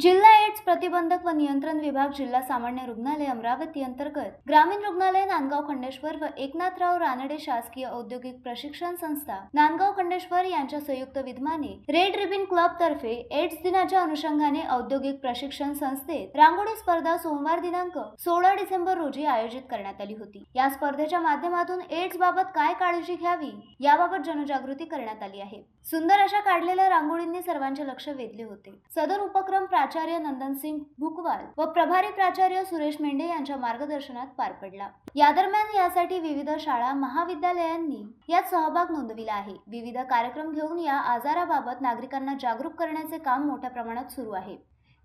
जिल्हा एड्स प्रतिबंधक व नियंत्रण विभाग जिल्हा सामान्य रुग्णालय अमरावती अंतर्गत ग्रामीण रुग्णालय नांदगाव खंडेश्वर व एकनाथराव रानडे शासकीय औद्योगिक प्रशिक्षण संस्था नांदगाव खंडेश्वर यांच्या संयुक्त विद्यमाने रेड रिबिन क्लब तर्फे एड्स दिनाच्या अनुषंगाने औद्योगिक प्रशिक्षण संस्थेत रांगोळी स्पर्धा सोमवार दिनांक सोळा डिसेंबर रोजी आयोजित करण्यात आली होती. या स्पर्धेच्या माध्यमातून एड्स बाबत काय काळजी घ्यावी याबाबत जनजागृती करण्यात आली आहे. सुंदर अशा काढलेल्या रांगोळींनी सर्वांचे लक्ष वेधले होते. सदर उपक्रम प्राचार्य नंदनसिंग भुकवाल व प्रभारी प्राचार्य सुरेश मेंढे यांच्या मार्गदर्शनात पार पडला. या दरम्यान यासाठी विविध शाळा महाविद्यालयांनी यात सहभाग नोंदविला आहे. विविध कार्यक्रम घेऊन या आजाराबाबत नागरिकांना जागरूक करण्याचे काम मोठ्या प्रमाणात सुरू आहे.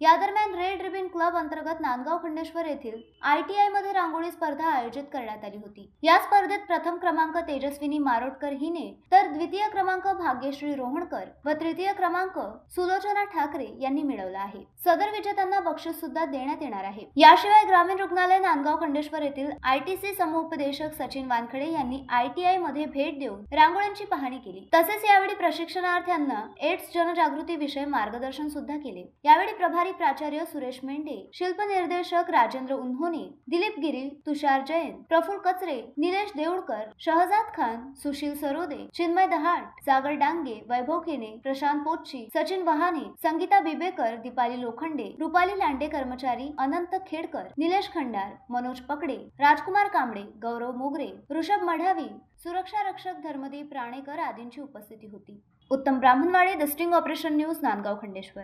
या दरम्यान रेड रिबिन क्लब अंतर्गत नांदगाव खंडेश्वर येथील आय टी आयमध्ये रांगोळी स्पर्धा आयोजित करण्यात आली होती. या स्पर्धेत प्रथम क्रमांक तेजस्विनी मारोटकर हिने तर द्वितीय क्रमांक भाग्यश्री रोहणकर व तृतीय क्रमांक सुलोचना ठाकरे यांनी मिळवला आहे. सदर विजेत्यांना बक्षीस सुद्धा देण्यात येणार आहे. याशिवाय ग्रामीण रुग्णालय नांदगाव खंडेश्वर येथील आय टी सी समुपदेशक सचिन वानखडे यांनी आय टी आयमध्ये भेट देऊन रांगोळ्यांची पाहणी केली. तसेच यावेळी प्रशिक्षणार्थ्यांना एड्स जनजागृती विषय मार्गदर्शन सुद्धा केले. यावेळी प्रभारी प्राचार्य सुरेश मेंढे शिल्प निर्देशक राजेंद्र उन्होने दिलीप गिरी तुषार जैन प्रफुल कचरे निलेश देऊळकर शहजाद खान सुशील सरोदे चिन्मय दहाट सागर डांगे वैभव केने प्रशांत पोच्ची सचिन वहाने संगीता बिबेकर दीपाली लोखंडे रुपाली लांडे कर्मचारी अनंत खेडकर निलेश खंडार मनोज पकडे राजकुमार कांबळे गौरव मोगरे ऋषभ मढावी सुरक्षा रक्षक धर्मदीप राणेकर आदींची उपस्थिती होती. Uttam Brahmanwade the sting operation news Nandgaon Khandeshwar.